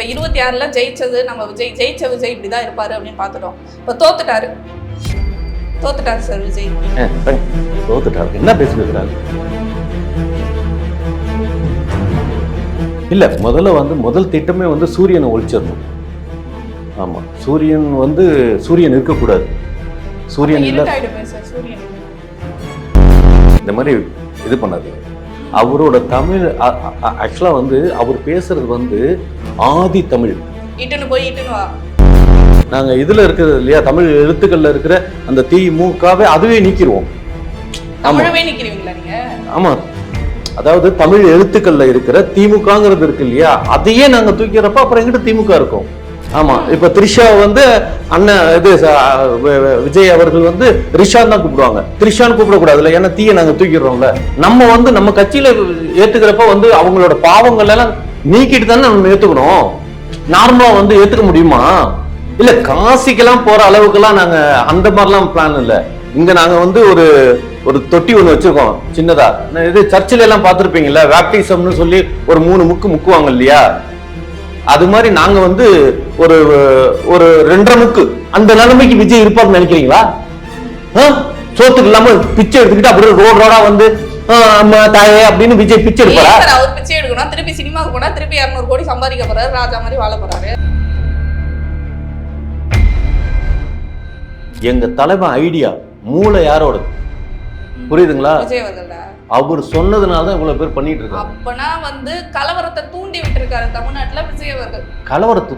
இப்ப இருபத்தி ஆறுல ஜெயிச்சது நம்ம விஜய் ஜெயிச்ச விஜய் இப்படிதான் இருப்பாரு அப்படின்னு பார்த்துட்டோம். இப்ப தோத்துட்டாரு. தோத்துட்டாரு சார் விஜய். தோத்துட்டாரு. என்ன பேசிருக்கிறாரு இல்ல முதல்ல வந்து முதல் திட்டமே வந்து சூரியனை ஒழிச்சிடணும். ஆமா சூரியன் வந்து சூரியன் இருக்கக்கூடாது. சூரியன் இல்ல இந்த மாதிரி இது பண்ணாது அவரோட தமிழ் ஆக்சுவலா வந்து அவர் பேசுறது வந்து ஆதி தமிழ். இட்டுன்னு போய் இட்டுன்னு வா. நாங்க இதுல இருக்கிறது இல்லையா தமிழ் எழுத்துக்கள்ல இருக்கிற அந்த தி மூக்காவே அதுவே நீக்கிடுவோம் ஆமா. நீங்க? ஆமா. அதாவது தமிழ் எழுத்துக்கள்ல இருக்கிற திமுகங்கிறது இருக்கு இல்லையா? அதையே நாங்க தூக்கிறப்ப அப்புறம் எங்கிட்ட திமுக இருக்கும்? ஆமா. இப்ப த்ரிஷா வந்து அண்ணன் இது விஜய் அவர்கள் வந்து ரிஷான் தான் கூப்பிடுவாங்க. த்ரிஷான்னு கூப்பிடக்கூடாதுல்ல ஏன்னா தீயை நாங்க தூக்கிடுறோம்ல. நம்ம வந்து நம்ம கட்சியில ஏத்துக்கிறப்ப வந்து அவங்களோட பாவங்கள் எல்லாம் நீக்கிட்டு தானே நம்ம ஏத்துக்கணும்? நார்மலா வந்து ஏத்துக்க முடியுமா? இல்ல காசிக்கெல்லாம் போற அளவுக்குலாம் நாங்க அந்த மாதிரிலாம் பிளான் இல்ல. இங்க நாங்க வந்து ஒரு ஒரு தொட்டி ஒண்ணு வச்சிருக்கோம் சின்னதா. இது சர்ச்சில் எல்லாம் பார்த்திருப்பீங்கல்ல வேப்டிசம்னு சொல்லி ஒரு மூணு முக்கு முக்குவாங்க இல்லையா? அது மாதிரி நாங்க வந்து ஒரு ஒரு ரெண்டரை முக்கு. அந்த நிலைமைக்கு விஜய் இருப்பார்னு நினைக்கிறீங்களா? ஆ? சோத்துக்கு இல்லாம பிச்சை எடுத்துக்கிட்டு அப்படியே ரோடு ரோடா வந்து தாயே அப்படின்னு விஜய் பிச்சை எடுப்பாரா அவர் பிச்சை எடுக்கணும்? திருப்பி சினிமாவுக்கு போனா திருப்பி இரநூறு கோடி சம்பாதிக்க போறாரு ராஜா மாதிரி வாழ போறாரு. எங்க தலைவன் ஐடியா மூளை யாரோடது? புரியுதுங்களா? அவர் சொன்னதுனால தான் இவ்வளவு பேர் பண்ணிட்டு இருக்காங்க. அப்பனா வந்து கலவரத்தை தூண்டி விட்டுருக்காரு தமிழ்நாட்டுல விஜய் அவர்கள். கலவரத்தை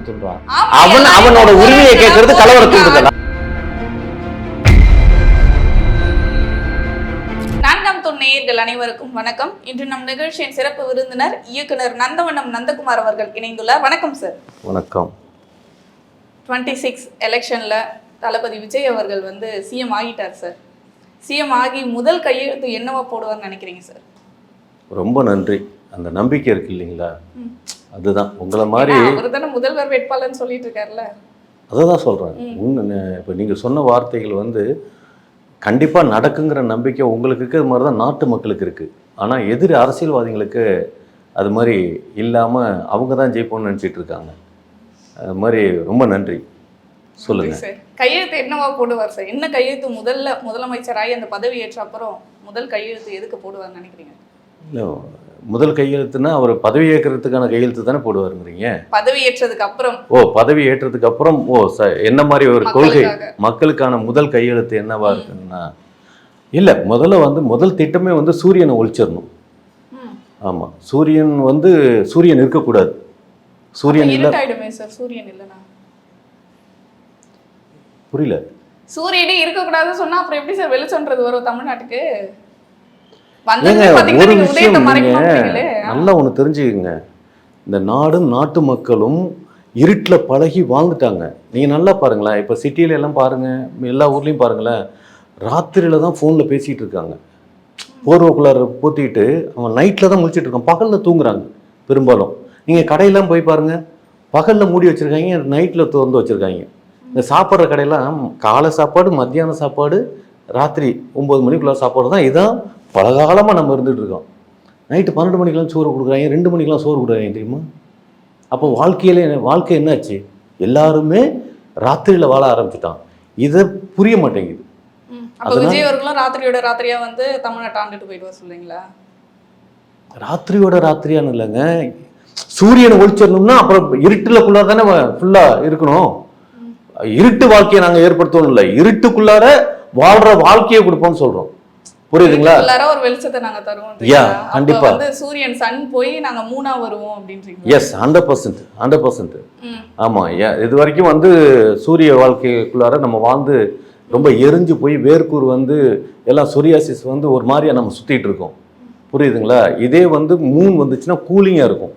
ஆமா, அவன் அவனோட உரிமையை கேட்கறது கலவரத்தை. தூண்டுதலா? நேயர்கள் அனைவருக்கும் வணக்கம். இன்று நம் நிகழ்ச்சியின் சிறப்பு விருந்தினர் இயக்குனர் நந்தவனம் நந்தகுமார் அவர்கள் இணைந்துள்ளார். வணக்கம் சார் வணக்கம். டுவெண்ட்டி சிக்ஸ் எலெக்ஷன்ல தளபதி விஜய் அவர்கள் வந்து சிஎம் ஆகிட்டார் சார் சிஎம் ஆகி முதல் கையெழுத்து என்னவா போடுவார்னு நினைக்கிறீங்க சார் ரொம்ப நன்றி. அந்த நம்பிக்கை இருக்கு இல்லைங்களா. அதுதான். உங்களை மாதிரி அவர் தானே முதல்வர் வேட்பாளர்னு சொல்லிட்டு இருக்காருல்ல? அதை தான் சொல்கிறேன் இப்போ நீங்கள் சொன்ன வார்த்தைகள் வந்து கண்டிப்பாக நடக்குங்கிற நம்பிக்கை உங்களுக்கு இருக்கிற மாதிரி தான் நாட்டு மக்களுக்கு இருக்குது ஆனால் எதிர் அரசியல்வாதிகளுக்கு அது மாதிரி இல்லாமல் அவங்க தான் ஜெயிப்போம்னு நினச்சிட்டு இருக்காங்க. அது மாதிரி ரொம்ப நன்றி. சொல்லுங்கள் சார். கையெழுத்து என்னவா போடுவார் சார்? என்ன கையெழுத்து முதல்ல முதலமைச்சராகி அந்த பதவி ஏற்ற அப்புறம் முதல் கையெழுத்து எதுக்கு போடுவார்னு நினைக்கிறீங்க? இல்லை முதல் கையெழுத்துனா அவர் பதவி ஏற்கிறதுக்கான கையெழுத்து தானே போடுவாருங்கிறீங்க. பதவி ஏற்றதுக்கு அப்புறம். ஓ பதவி ஏற்றதுக்கு அப்புறம் ஓ ச என்ன மாதிரி ஒரு கொள்கை. மக்களுக்கான முதல் கையெழுத்து என்னவா இருக்குன்னா இல்லை முதல்ல வந்து முதல் திட்டமே வந்து சூரியனை ஒழிச்சிடணும். ஆமாம் சூரியன் வந்து சூரியன் இருக்கக்கூடாது. சூரியன் இல்லை. சூரியன் இல்லைனா புரியல. சூரியனே இருக்கக்கூடாதுன்னு சொன்னா அப்புறம் எப்படி சார் வெளிச்சம்ன்றது வரும் தமிழ்நாட்டுக்கு? ஒரு விஷயம் நல்லா ஒன்று தெரிஞ்சுக்கங்க. இந்த நாடும் நாட்டு மக்களும் இருட்டில் பழகி வாழ்ந்துட்டாங்க. நீங்கள் நல்லா பாருங்களேன். இப்போ சிட்டியில எல்லாம் பாருங்க. எல்லா ஊர்லேயும் பாருங்களேன். ராத்திரியில தான் ஃபோனில் பேசிகிட்டு இருக்காங்க. போர்வக்குள்ளார பூத்திட்டு அவன் நைட்டில் தான் முழிச்சிட்டு இருக்கான் பகலில் தூங்குறாங்க பெரும்பாலும். நீங்கள் கடையெல்லாம் போய் பாருங்க. பகலில் மூடி வச்சுருக்காங்க நைட்டில் திறந்து வச்சுருக்காங்க. இந்த சாப்பிட்ற கடையெல்லாம் காலை சாப்பாடு மத்தியான சாப்பாடு ராத்திரி ஒம்பது மணிக்குள்ள சாப்பாடு தான். இதான் பலகாலமாக நம்ம இருந்துட்டு இருக்கோம் நைட்டு பன்னெண்டு மணிக்கெல்லாம் சோறு கொடுக்குறாங்க ரெண்டு மணிக்கெல்லாம் சோறு கொடுக்குறாங்க தெரியுமா? அப்போ வாழ்க்கையில வாழ்க்கை என்னாச்சு? எல்லாருமே ராத்திரியில் வாழ ஆரம்பிச்சிட்டான். இதை புரிய மாட்டேங்குது. அப்ப விஜய் அவர்களும் ராத்திரியோட ராத்திரியா வந்து தமிழ்நாட்டை ஆண்டுட்டு போயிடுவா சொல்றீங்களா? ராத்திரியோட ராத்திரியான்னு இல்லைங்க. சூரியனை ஒழிச்சிடணும்னா அப்புறம் இருட்டுலக்குள்ளார தானே ஃபுல்லாக இருக்கணும். இருட்டு வாழ்க்கையை நாங்கள் ஏற்படுத்தணும் இல்லை. இருட்டுக்குள்ளார வாழ்ற வாழ்க்கையை கொடுப்போம்னு சொல்கிறோம் புரியுதுங்களா? ஒரு வெளிச்சத்தை நாங்க தருவோம் அப்ப கண்டிப்பா. வந்து சூரியன் சன் போய் நாங்க மூணா வருவோம் அப்படின்றீங்க yes hundred percent hundred percent ம். ஆமாம் இது வரைக்கும் வந்து சூரிய வாழ்க்கைக்குள்ளார நம்ம வாழ்ந்து ரொம்ப எரிஞ்சு போய் வேர்க்கூர் வந்து எல்லாம் சொரியாசிஸ் வந்து ஒரு மாதிரியா நம்ம சுற்றிட்டு இருக்கோம். புரியுதுங்களா? இதே வந்து மூன் வந்துச்சுன்னா கூலிங்காக இருக்கும்.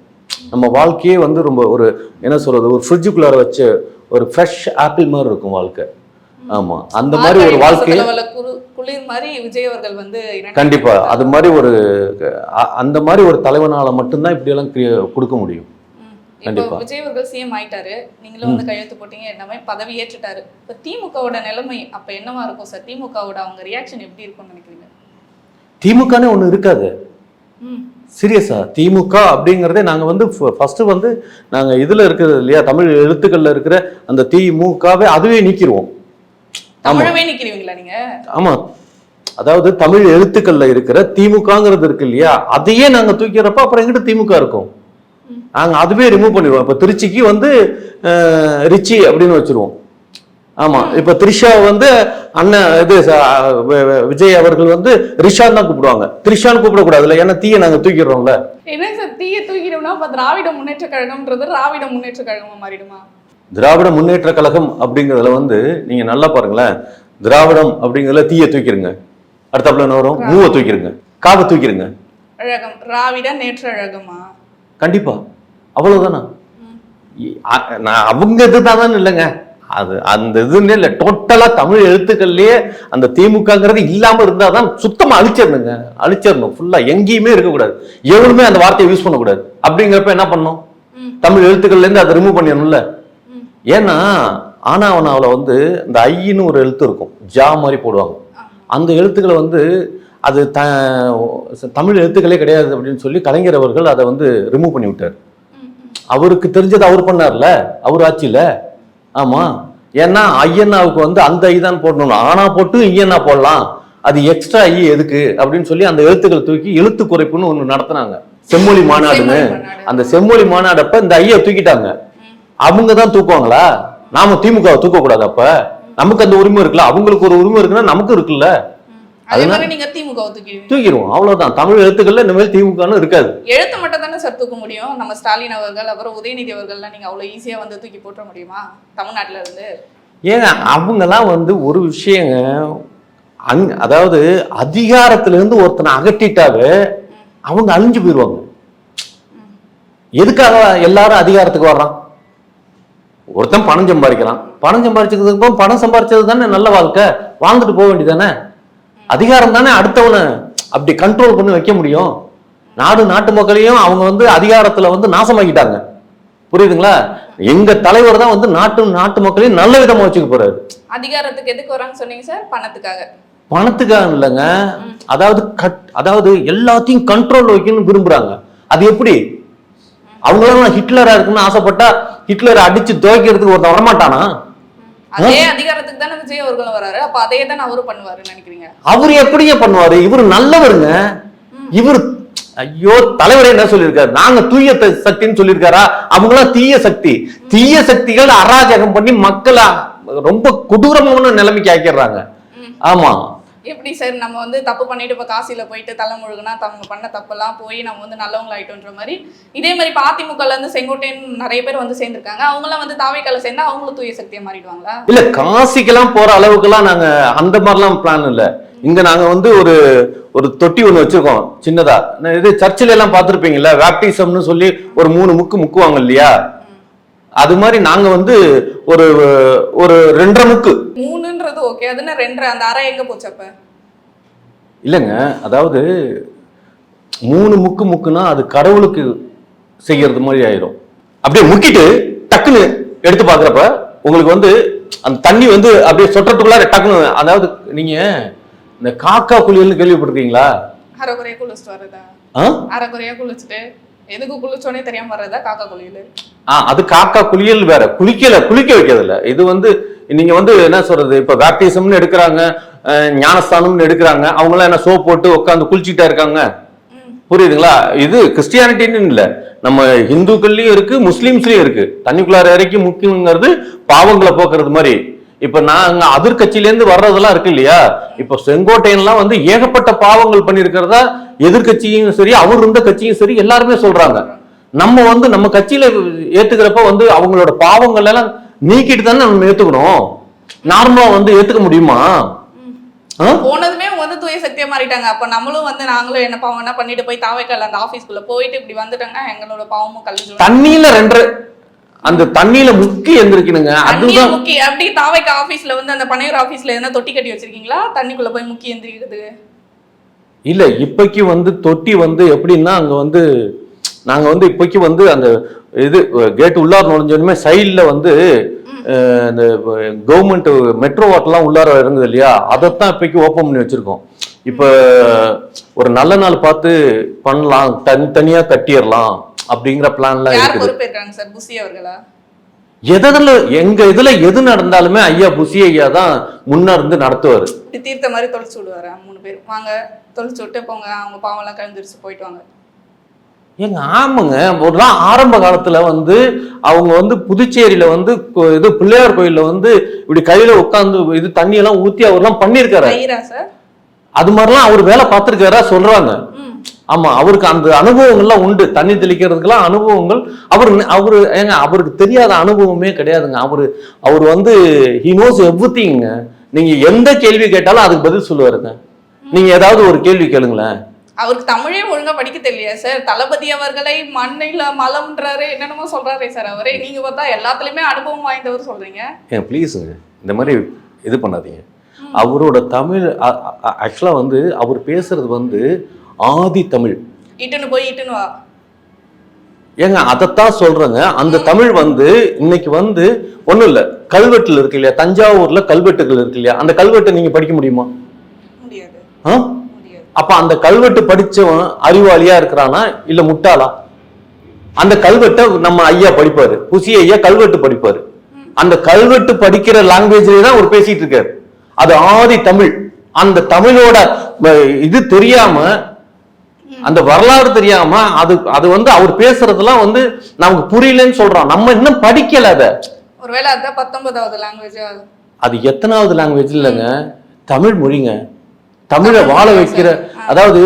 நம்ம வாழ்க்கையே வந்து ரொம்ப ஒரு என்ன சொல்கிறது ஒரு ஃப்ரிட்ஜுக்குள்ளார வச்ச ஒரு ஃப்ரெஷ் ஆப்பிள் மாதிரி இருக்கும் வாழ்க்கை. ஆமாம் அந்த மாதிரி ஒரு குரு- குளிர் மாதிரி விஜய் அவர்கள் வந்து கண்டிப்பா. அது மாதிரி ஒரு அந்த மாதிரி ஒரு தலைவனால மட்டும்தான் இப்படியெல்லாம் கிரிய- கொடுக்க முடியும். கண்டிப்பா. விஜய் அவர்கள் சிஎம் ஆயிட்டாரு. நீங்களும் வந்து கையெழுத்து போட்டீங்க என்னமே பதவி ஏற்றுட்டாரு. இப்போ திமுகவோட நிலைமை அப்ப என்னவா இருக்கும் சார்? திமுகவோட அவங்க ரியாக்ஷன் எப்படி இருக்கும்னு நினைக்கிறீங்க? திமுகனே ஒண்ணு இருக்காது. சீரியஸா திமுக அப்படிங்கிறதே நாங்கள் வந்து ஃபர்ஸ்ட் வந்து நாங்கள் இதில் இருக்கிறது இல்லையா? தமிழ் எழுத்துக்களில் இருக்கிற அந்த திமுகவே அதுவே நீக்கிடுவோம் தமிழவே நிக்கிறீங்களா நீங்க? ஆமாம் அதாவது தமிழ் எழுத்துக்கள்ல இருக்கிற திமுகங்கிறது இருக்கு இல்லையா? அதையே நாங்கள் தூக்கிறப்ப அப்புறம் எங்கிட்ட திமுக இருக்கும். நாங்கள் அதுவே ரிமூவ் பண்ணிடுவோம். இப்போ திருச்சிக்கு வந்து ரிச்சி அப்படின்னு வச்சிருவோம். ஆமா. இப்போ த்ரிஷா வந்து அண்ணன் இது விஜய் அவர்கள் வந்து ரிஷான் தான் கூப்பிடுவாங்க. த்ரிஷான்னு கூப்பிடக்கூடாதுல்ல ஏன்னா தீயை நாங்கள் தூக்கிடுறோம்ல. என்ன சார் தீய தூக்கிடும்னா அப்ப திராவிட முன்னேற்ற கழகம்ன்றது திராவிட முன்னேற்ற கழகமா மாறிடுமா? திராவிட முன்னேற்ற கழகம் அப்படிங்கிறதுல வந்து நீங்க நல்லா பாருங்களேன். திராவிடம் அப்படிங்கிறதுல தீயை தூக்கிடுங்க அடுத்தாப்புல என்ன வரும்? மூவை தூக்கிடுங்க காவை தூக்கிடுங்க அழகம். திராவிட நேற்ற அழகமா கண்டிப்பா. அவ்வளவுதானா? நான் அவங்க இதுதான் இல்லைங்க. அது அந்த இதுன்னு இல்லை. டோட்டலா தமிழ் எழுத்துக்கள்லயே அந்த திமுகங்கிறது இல்லாம இருந்தாதான் சுத்தமா அழிச்சிடணுங்க. அழிச்சிடணும். ஃபுல்லா எங்கேயுமே இருக்கக்கூடாது. எவனுமே அந்த வார்த்தையை யூஸ் பண்ணக்கூடாது. அப்படிங்கிறப்ப என்ன பண்ணணும்? ம். தமிழ் எழுத்துக்கள்ல இருந்து அதை ரிமூவ் பண்ணிடணும்ல. ஏன்னா ஆனாவனாவில் வந்து இந்த ஐன்னு ஒரு எழுத்து இருக்கும். ஜா மாதிரி போடுவாங்க. அந்த எழுத்துக்களை வந்து அது த தமிழ் எழுத்துக்களே கிடையாது அப்படின்னு சொல்லி கலைஞர் அவர்கள் அதை வந்து ரிமூவ் பண்ணி விட்டார். அவருக்கு தெரிஞ்சது அவர் பண்ணார்ல? அவர் ஆட்சியில? ஆமா. ஏன்னா ஐயனாவுக்கு வந்து அந்த ஐ தான் போடணும். ஆனா போட்டு ஐயனா போடலாம். அது எக்ஸ்ட்ரா ஐ எதுக்கு? அப்படின்னு சொல்லி அந்த எழுத்துக்களை தூக்கி எழுத்து குறைப்புன்னு ஒன்று நடத்துனாங்க. செம்மொழி மாநாடுன்னு. அந்த செம்மொழி மாநாடப்ப இந்த ஐயை தூக்கிட்டாங்க. அவங்க தான் தூக்குவாங்களா? நாம திமுகவை தூக்க கூடாது அப்ப நமக்கு அந்த உரிமை இருக்குல்ல? அவங்களுக்கு ஒரு உரிமை இருக்குன்னா நமக்கு இருக்குல்ல? தூக்கிடுவோம். அவ்வளவுதான். தமிழ் எழுத்துக்கள்ல இனிமேல் திமுகன்னு இருக்காது. எழுத்து மட்டும் தானே சார் தூக்க முடியும். நம்ம ஸ்டாலின் அவர்கள் அப்புறம் உதயநிதி அவர்கள்லாம் நீங்க அவ்வளவு ஈஸியா வந்து தூக்கி போட்டுற முடியுமா? தமிழ்நாட்டுல இருந்து. ஏங்க அவங்கெல்லாம் வந்து ஒரு விஷயங்க அங் அதாவது அதிகாரத்துல இருந்து ஒருத்தனை அகற்றிட்டாவே அவங்க அழிஞ்சு போயிடுவாங்க. எதுக்காக எல்லாரும் அதிகாரத்துக்கு வர்றான்? ஒருத்தன் பணம் சம்பாதிக்கிறான் பணம் சம்பாதிச்சதுக்கு அப்புறம் பணம் சம்பாதிச்சது தானே நல்ல வாழ்க்கை. வாழ்ந்துட்டு போக வேண்டியதானே அதிகாரம் தானே அடுத்தவனை அப்படி கண்ட்ரோல் பண்ணி வைக்க முடியும். நாடு நாட்டு மக்களையும் அவங்க வந்து அதிகாரத்துல வந்து நாசமாக்கிட்டாங்க. புரியுதுங்களா? எங்க தலைவர் தான் வந்து நாட்டு நாட்டு மக்களையும் நல்ல விதமா வச்சுக்க போறாரு. அதிகாரத்துக்கு எதுக்கு வரான்னு சொன்னீங்க சார்? பணத்துக்காக. பணத்துக்காக இல்லைங்க. அதாவது கட் அதாவது எல்லாத்தையும் கண்ட்ரோல் வைக்கணும்னு விரும்புறாங்க. அது எப்படி? அவங்களாம் ஹிட்லரா இருக்குன்னு ஆசைப்பட்டா ஹிட்லரை அடிச்சு துவைக்கிறதுக்கு ஒருத்தன் வரமாட்டானா? அதே அதிகாரத்துக்கு தானே விஜய் அவர்களும் வராரு. அப்ப அதே தானே அவரும் பண்ணுவாருன்னு நினைக்கிறீங்க? அவர் எப்படிங்க பண்ணுவாரு? இவர் நல்லவருங்க. இவர் ஐயோ தலைவரே என்ன சொல்லியிருக்காரு? நாங்க தூய சக்தின்னு சொல்லியிருக்காரா? அவங்களாம் தீய சக்தி. தீய சக்திகள் அராஜகம் பண்ணி மக்களை ரொம்ப கொடூரமான நிலைமைக்கு ஆக்கிடுறாங்க. ஆமா. எப்படி சார் நம்ம வந்து தப்பு பண்ணிட்டு இப்ப காசியில போயிட்டு தலை முழுகுனா அவங்க பண்ண தப்பெல்லாம் போய் நம்ம வந்து நல்லவங்களாயிட்டோன்ற மாதிரி இதே மாதிரி இப்ப அதிமுகல இருந்து செங்கோட்டையன் நிறைய பேர் வந்து சேர்ந்திருக்காங்க. அவங்களாம் வந்து தாவைக்கால சேர்ந்தா அவங்களும் தூய சக்தியா மாறிடுவாங்களா? இல்ல காசிக்கெல்லாம் போற அளவுக்குலாம் நாங்க அந்த மாதிரிலாம் பிளான் இல்ல. இங்க நாங்க வந்து ஒரு ஒரு தொட்டி ஒண்ணு வச்சிருக்கோம் சின்னதா. நான் இது சர்ச்சில் எல்லாம் பார்த்திருப்பீங்கல்ல பேப்டிசம்னு சொல்லி ஒரு மூணு முக்கு முக்குவாங்க இல்லையா? அது மாதிரி நாங்க வந்து ஒரு ஒரு ரெண்டரை முக்கு. மூணுன்றது ஓகே அதுன்னு ரெண்டரை அந்த அறை எங்க போச்சு அப்ப? இல்லைங்க அதாவது மூணு முக்கு முக்குனா அது கடவுளுக்கு செய்யறது மாதிரி ஆயிரும் அப்படியே முக்கிட்டு டக்குன்னு எடுத்து பார்க்குறப்ப உங்களுக்கு வந்து அந்த தண்ணி வந்து அப்படியே சொட்டுறதுக்குள்ளார டக்குன்னு அதாவது நீங்க இந்த காக்கா குளியல்னு கேள்விப்பட்டிருக்கீங்களா? அரைக்குறையா குளிச்சுட்டு வர்றதா? ஆ? அரைக்குறையா குளிச்சுட்டு எதுக்கு குளிச்சோனே தெரியாம வர்றதா? காக்கா குளியல். ஆ அது காக்கா குளியல் வேற. குளிக்கல குளிக்க வைக்கிறதில்ல. இது வந்து நீங்க வந்து என்ன சொல்றது? இப்ப பேப்டிசம்னு எடுக்கிறாங்க ஞானஸ்தானம்னு எடுக்கிறாங்க. அவங்களாம் என்ன சோப் போட்டு உட்காந்து குளிச்சுட்டா இருக்காங்க. புரியுதுங்களா? இது கிறிஸ்டியானிட்டின்னு இல்ல. நம்ம இந்துக்கள்லயும் இருக்கு முஸ்லீம்ஸ்லயும் இருக்கு. தண்ணிக்குள்ளார இறக்கி முக்கியங்கிறது பாவங்களை போக்குறது மாதிரி. இப்ப நாங்க எதிர்கட்சியில இருந்து வர்றதெல்லாம் இருக்கு இல்லையா? இப்ப செங்கோட்டையன்லாம் வந்து ஏகப்பட்ட பாவங்கள் பண்ணியிருக்கிறதா எதிர்கட்சியும் சரி அவர் இருந்த கட்சியும் சரி எல்லாருமே சொல்றாங்க. நம்ம வந்து நம்ம கட்சியில ஏத்துக்கிறப்ப வந்து அவங்களோட பாவங்கள் எல்லாம் நீக்கிட்டு தானே நம்ம ஏத்துக்கணும்? நார்மலா வந்து ஏத்துக்க முடியுமா? போனதுமே வந்து தூய சக்தியா மாறிட்டாங்க. அப்ப நம்மளும் வந்து நாங்களும் என்ன பாவம் என்ன பண்ணிட்டு போய் தாவைக்கால அந்த ஆபீஸ்க்குள்ள போயிட்டு இப்படி வந்துட்டாங்கன்னா எங்களோட பாவமும் கழிஞ்சு தண்ணியில ரெண்டு அந்த தண்ணியில முக்கி எந்திரிக்கணுங்க. அதுதான் முக்கி அப்படி தாவைக்கா ஆபீஸ்ல வந்து அந்த பனையூர் ஆபீஸ்ல எதனா தொட்டி கட்டி வச்சிருக்கீங்களா? தண்ணிக்குள்ள போய் முக்கி எந்திரிக்கிறதுக்கு இல்ல இப்போக்கி வந்து தொட்டி வந்து எப்படின்னா அங்க வந்து நாங்க வந்து இப்போக்கி வந்து அந்த இது கேட் உள்ளார நுழைஞ்சோடனே சைடுல வந்து இந்த கவர்மெண்ட் மெட்ரோ வாட்டர்லாம் உள்ளார இறங்குது இல்லையா? அதைத்தான் இப்போக்கி ஓப்பன் பண்ணி வச்சிருக்கோம். இப்போ ஒரு நல்ல நாள் பார்த்து பண்ணலாம். தனி தனியா கட்டிடலாம். அப்படிங்கிற பிளான்லாம் இருக்குது. எதில் எங்க இதுல எது நடந்தாலுமே ஐயா புசி ஐயா தான் முன்ன இருந்து நடத்துவாரு. தீர்த்த மாதிரி தொலைச்சு விடுவாரு? மூணு பேர். வாங்க தொலைச்சு விட்டு போங்க. அவங்க பாவம்லாம் கலந்துருச்சு போயிட்டு வாங்க. ஏங்க ஆமாங்க. ஒரு ஆரம்ப காலத்துல வந்து அவங்க வந்து புதுச்சேரியில வந்து இது பிள்ளையார் கோயில்ல வந்து இப்படி கையில உட்காந்து இது தண்ணி எல்லாம் ஊத்தி அவர்லாம் பண்ணியிருக்காரு. ஐயரா சார்? அது மாதிரிலாம் அவர் வேலை பார்த்திருக்காரா சொல்றாங்க. ஆமா அவருக்கு அந்த அனுபவங்கள்லாம் உண்டு. தண்ணி தெளிக்கிறதுக்கெல்லாம் அனுபவங்கள். அவர் அவரு ஏங்க அவருக்கு தெரியாத அனுபவமே கிடையாதுங்க. அவரு அவர் வந்து ஹி நோஸ் எவ்ரிதிங்க நீங்க எந்த கேள்வி கேட்டாலும் அதுக்கு பதில் சொல்லுவாருங்க. நீங்க ஏதாவது ஒரு கேள்வி கேளுங்களேன். அவருக்கு தமிழே ஒழுங்கா படிக்க தெரியலையா சார்? தளபதி அவர்களை மண்ணில மலம்ன்றாரு என்னென்னமோ சொல்றாரே சார் அவரே. நீங்க பார்த்தா எல்லாத்துலயுமே அனுபவம் வாய்ந்தவர் சொல்றீங்க. ஏன் ப்ளீஸுங்க இந்த மாதிரி இது பண்ணாதீங்க. அவரோட தமிழ் ஆக்சுவலாக வந்து அவர் பேசுறது வந்து ஆதி தமிழ். இட்டுன்னு போய் இட்டுன்னு வா. ஏங்க அதைத்தான் சொல்றேங்க. அந்த தமிழ் வந்து இன்னைக்கு வந்து ஒண்ணும் இல்ல. கல்வெட்டுல இருக்கு இல்லையா? தஞ்சாவூர்ல கல்வெட்டுகள் இருக்கு இல்லையா? அந்த கல்வெட்டை நீங்க படிக்க முடியுமா? அப்ப அந்த கல்வெட்டு படிச்சவன் அறிவாளியா இருக்கிறானா? இல்ல முட்டாளா? அந்த கல்வெட்டை நம்ம ஐயா படிப்பாரு. புசி ஐயா கல்வெட்டு படிப்பாரு. அந்த கல்வெட்டு படிக்கிற லாங்குவேஜ்லயே தான் அவர் பேசிட்டு இருக்காரு. அது ஆதி தமிழ். அந்த தமிழோட இது தெரியாம அந்த வரலாறு தெரியாம அது அது வந்து அவர் பேசுறதெல்லாம் வந்து நமக்கு புரியலன்னு சொல்றோம் நம்ம இன்னும் படிக்கல அதை. ஒருவேளை அதான் பத்தொன்பதாவது லாங்குவேஜ் அது. எத்தனாவது லாங்குவேஜ் இல்லைங்க? தமிழ் மொழிங்க. தமிழை வாழ வைக்கிற அதாவது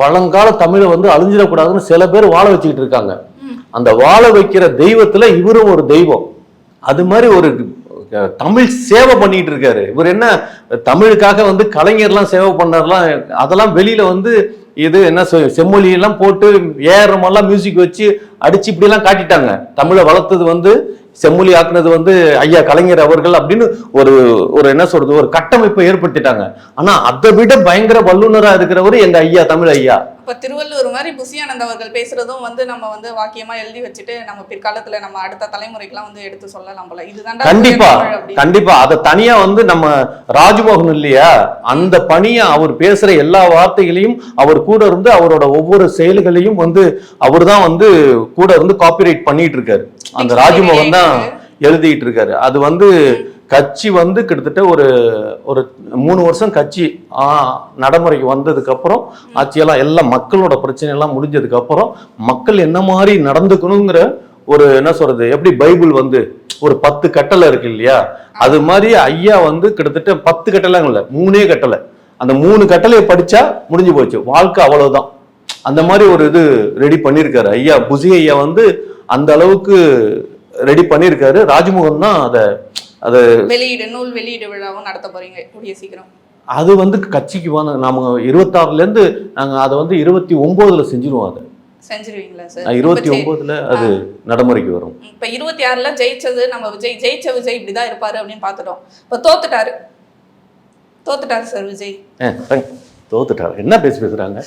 பழங்கால தமிழை வந்து அழிஞ்சிடக்கூடாதுன்னு சில பேர் வாழ வச்சுக்கிட்டு இருக்காங்க. அந்த வாழ வைக்கிற தெய்வத்துல இவரும் ஒரு தெய்வம். அது மாதிரி ஒரு தமிழ் சேவை பண்ணிட்டு இருக்காரு. இவர் என்ன தமிழுக்காக வந்து கலைஞர்லாம் சேவை பண்ணார்லாம் அதெல்லாம் வெளியில வந்து இது என்ன சொ- செம்மொழி எல்லாம் போட்டு ஏறமெல்லாம் மியூசிக் வச்சு அடிச்சு இப்படி எல்லாம் காட்டிட்டாங்க. தமிழை வளர்த்தது வந்து செம்மொழி ஆக்குனது வந்து ஐயா கலைஞர் அவர்கள் அப்படின்னு ஒரு ஒரு என்ன சொல்றது ஒரு கட்டமைப்பை ஏற்படுத்திட்டாங்க. ஆனா அதை விட பயங்கர வல்லுநராக இருக்கிறவர் எங்க ஐயா தமிழ் ஐயா. இப்ப திருவள்ளுவர் மாதிரி புசியானந்த் அவர்கள் பேசுறதும் வந்து நம்ம வந்து வாக்கியமா எழுதி வச்சுட்டு நம்ம பிற்காலத்துல நம்ம அடுத்த தலைமுறைக்கெல்லாம் வந்து எடுத்து சொல்லலாம் போல. இதுதான் கண்டிப்பா கண்டிப்பா. அதை தனியா வந்து நம்ம ராஜ்மோகன் இல்லையா? அந்த பணியை அவர் பேசுற எல்லா வார்த்தைகளையும் அவர் கூட இருந்து அவரோட ஒவ்வொரு செயல்களையும் வந்து அவர் தான் வந்து கூட இருந்து காப்பிரைட் பண்ணிட்டு இருக்காரு. அந்த ராஜ்மோகன் தான் எழுதிட்டு இருக்காரு. அது வந்து கட்சி வந்து கிட்டத்தட்ட ஒரு ஒரு மூணு வருஷம் கட்சி நடைமுறைக்கு வந்ததுக்கப்புறம் ஆட்சியெல்லாம் எல்லாம் மக்களோட பிரச்சனை எல்லாம் மக்கள் என்ன மாதிரி நடந்துக்கணுங்கிற ஒரு என்ன சொல்றது எப்படி பைபிள் வந்து ஒரு பத்து கட்டளை இருக்கு இல்லையா? அது மாதிரி ஐயா வந்து கிட்டத்தட்ட பத்து கட்டளைங்க மூணே கட்டளை. அந்த மூணு கட்டளையை படிச்சா முடிஞ்சு போச்சு. வாழ்க்கை அவ்வளவுதான். அந்த மாதிரி ஒரு இது ரெடி பண்ணியிருக்காரு ஐயா. புசி ஐயா வந்து அந்த அளவுக்கு ரெடி பண்ணியிருக்காரு. ராஜ்மோகன் தான் அதை அதை வெளியீடு நூல் வெளியீடு விழாவும் நடத்த போறீங்க கூடிய சீக்கிரம். அது வந்து கட்சிக்கு வந்து நாம இருபத்தாறுல இருந்து நாங்க அதை வந்து இருபத்தி ஒன்பதுல செஞ்சிருவோம் அதை. செஞ்சிருவீங்களா சார்? இருபத்தி ஒன்பதுல அது நடைமுறைக்கு வரும். இப்ப இருபத்தி ஆறுல ஜெயிச்சது நம்ம விஜய் ஜெயிச்ச விஜய் இப்படிதான் இருப்பாரு அப்படின்னு பார்த்துட்டோம். இப்ப தோத்துட்டாரு. தோத்துட்டாரு சார் விஜய். தோத்துட்டாரு. என்ன பேசி பேசுறாங்க?